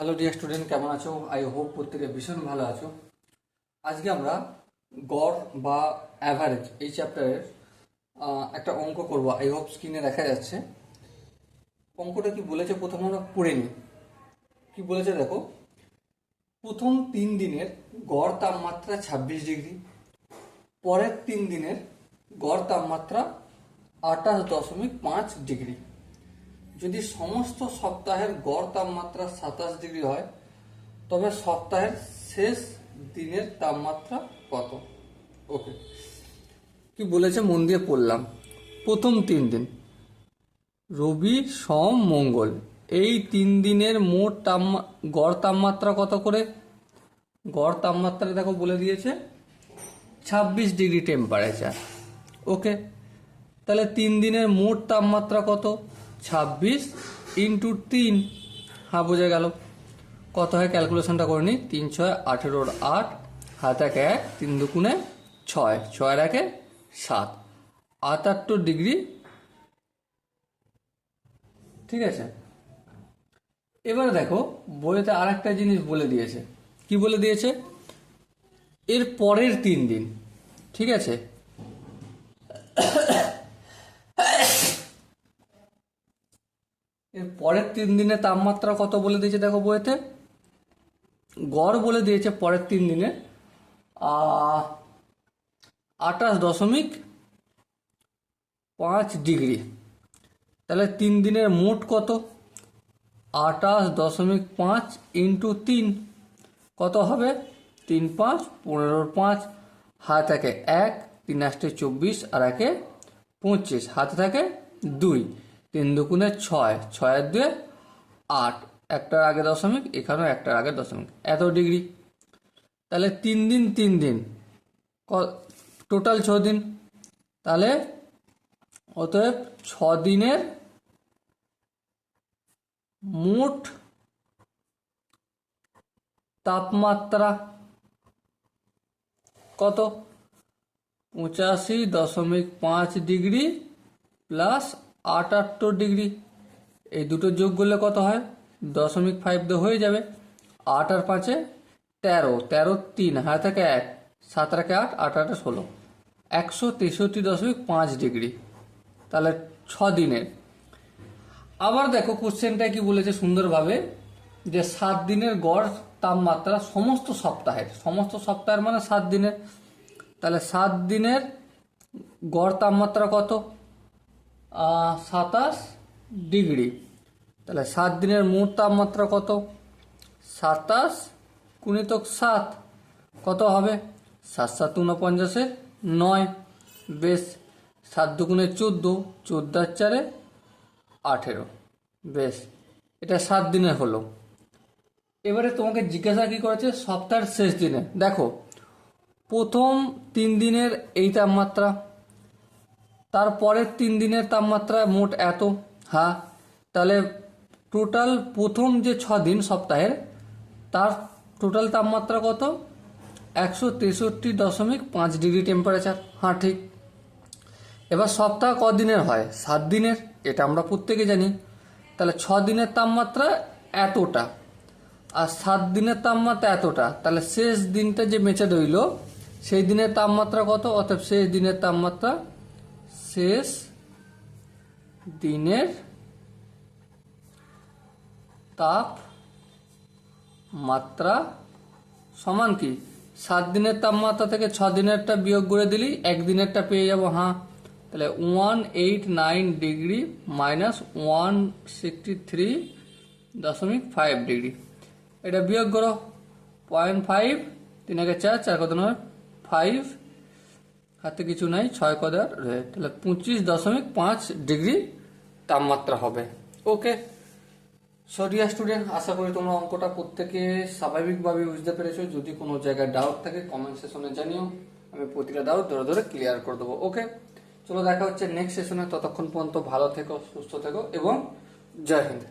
Hello dear student কেমন আছো? I hope প্রত্যেকে ভীষণ ভালো আছো। আজকে আমরা গড় বা অ্যাভারেজ এই চ্যাপ্টারের একটা অঙ্ক করব। আই হোপ স্ক্রিনে দেখা যাচ্ছে। অঙ্কটা কি বলেছে? প্রথমে আমরা পড়ে নিই। কি বলেছে দেখো? প্রথম তিন দিনের গড় তাপমাত্রা ছাব্বিশ ডিগ্রি, পরের তিন দিনের গড় তাপমাত্রা আঠাশ দশমিক পাঁচ ডিগ্রি। যদি সমস্ত সপ্তাহের গড় তাপমাত্রা সাতাশ ডিগ্রি হয়, তবে সপ্তাহের শেষ দিনের তাপমাত্রা কত? ওকে। কি বলেছে? মন দিয়ে পড়লাম। প্রথম তিন দিন। রবি, সোম, মঙ্গল। এই তিন দিনের মোট তাপ গড় তাপমাত্রা কত করে? গড় তাপমাত্রা দেখো বলে দিয়েছে। ছাব্বিশ ডিগ্রি টেম্পারেচার ওকে। তাহলে তিন দিনের মোট তাপমাত্রা কত? ছাব্বিশ ইন্টু তিন। হ্যাঁ বোঝা গেল। কত হয়? ক্যালকুলেশনটা করে নিই তিন ছয় আঠেরোর আট হাত এক এক, তিন দুগুণে ছয়। ছয়ের একে সাত। আটাত্তর ডিগ্রি ঠিক আছে? এবারে দেখো বইতে আর একটা জিনিস বলে দিয়েছে। কি বলে দিয়েছে? এর পরের তিন দিন। ঠিক আছে এর পরের তিন দিনে তাপমাত্রা কত বলে দিয়েছে দেখো বইতে গড় বলে দিয়েছে পরের তিন দিনে আঠাশ দশমিক পাঁচ ডিগ্রি। তাহলে তিন দিনের মোট কত? আঠাশ দশমিক পাঁচ ইন্টু তিন। কত হবে? তিন পাঁচ পনেরোর পাঁচ। হাতে থাকে এক, তিন আষ্টে চব্বিশ, আর একে পঁচিশ। হাতে থাকে দুই। তিন দুগুণে ছয়, ছয়ের দুয়ে আট। একটার আগে দশমিক, এখানেও একটার আগে দশমিক। এত ডিগ্রি। তাহলে তিন দিন তিন দিন। টোটাল ছ দিন। তাহলে অতএব ছ দিনের মোট তাপমাত্রা কত? পঁচাশি দশমিক পাঁচ ডিগ্রি প্লাস আটাত্তর ডিগ্রি। এই দুটো যোগ করলে কত হয়? দশমিক ফাইভ তো হয়ে যাবে। আট আর পাঁচে তেরো। তেরো তিন হাতে থেকে এক, সাত রাখে আট আট আটে ষোলো। একশো তেষট্টি দশমিক পাঁচ ডিগ্রি। তাহলে ছ দিনের। আবার দেখো কোশ্চেনটা কি বলেছে সুন্দরভাবে? যে সাত দিনের গড় তাপমাত্রা সমস্ত সপ্তাহের। সমস্ত সপ্তাহের মানে সাত দিনের। তাহলে সাত দিনের গড় তাপমাত্রা কত? সাতাশ ডিগ্রি। তাহলে সাত দিনের মোট তাপমাত্রা কত? সাতাশ গুণিতক সাত। কত হবে? সাত সাত উনপঞ্চাশে নয়। বেশ, সাত দুগুণে চোদ্দ চোদ্দার চারে আঠেরো। বেশ, এটা সাত দিনের হলো। এবারে তোমাকে জিজ্ঞাসা কি করেছে? সপ্তাহের শেষ দিনে। দেখো, প্রথম তিন দিনের এই তাপমাত্রা তারপরের তিন দিনের তাপমাত্রা মোট এত? হ্যাঁ তাহলে টোটাল প্রথম যে ছ দিন সপ্তাহের, তার টোটাল তাপমাত্রা কত? একশো তেষট্টি দশমিক পাঁচ ডিগ্রি টেম্পারেচার হ্যাঁ ঠিক। এবার সপ্তাহ কদিনের হয়? সাত দিনের, এটা আমরা প্রত্যেকে জানি। তাহলে ছ দিনের তাপমাত্রা এতটা। আর সাত দিনের তাপমাত্রা এতটা, তাহলে শেষ দিনটা যে বেঁচে রইল, সেই দিনের তাপমাত্রা কত? অর্থাৎ শেষ দিনের তাপমাত্রা শেষ দিনের তাপ মাত্রা সমান কি? সাত দিনের তাপমাত্রা থেকে ছ দিনেরটা বিয়োগ করে দিলি একদিনেরটা পেয়ে যাব হ্যাঁ তাহলে one eight nine degree minus one sixty three দশমিক ফাইভ ডিগ্রি। এটা বিয়োগ করো, পয়েন্ট ফাইভ, তিন আগে চার চার কত নয়? ফাইভ হাতে কিছু নাই, ছয় কদার তাহলে পঁচিশ দশমিক পাঁচ ডিগ্রি তাপমাত্রা হবে। ওকে সরিয়া স্টুডেন্ট আশা করি তোমরা অঙ্কটা প্রত্যেকে স্বাভাবিকভাবে বুঝতে পেরেছ। যদি কোনো জায়গায় ডাউট থাকে কমেন্ট সেশনে জানিও। আমি প্রতিটা ডাউট ধরে ধরে ক্লিয়ার করে দেবো। ওকে চলো দেখা হচ্ছে নেক্সট সেশনে ততক্ষণ পর্যন্ত ভালো থেকো, সুস্থ থেকো এবং জয় হিন্দ।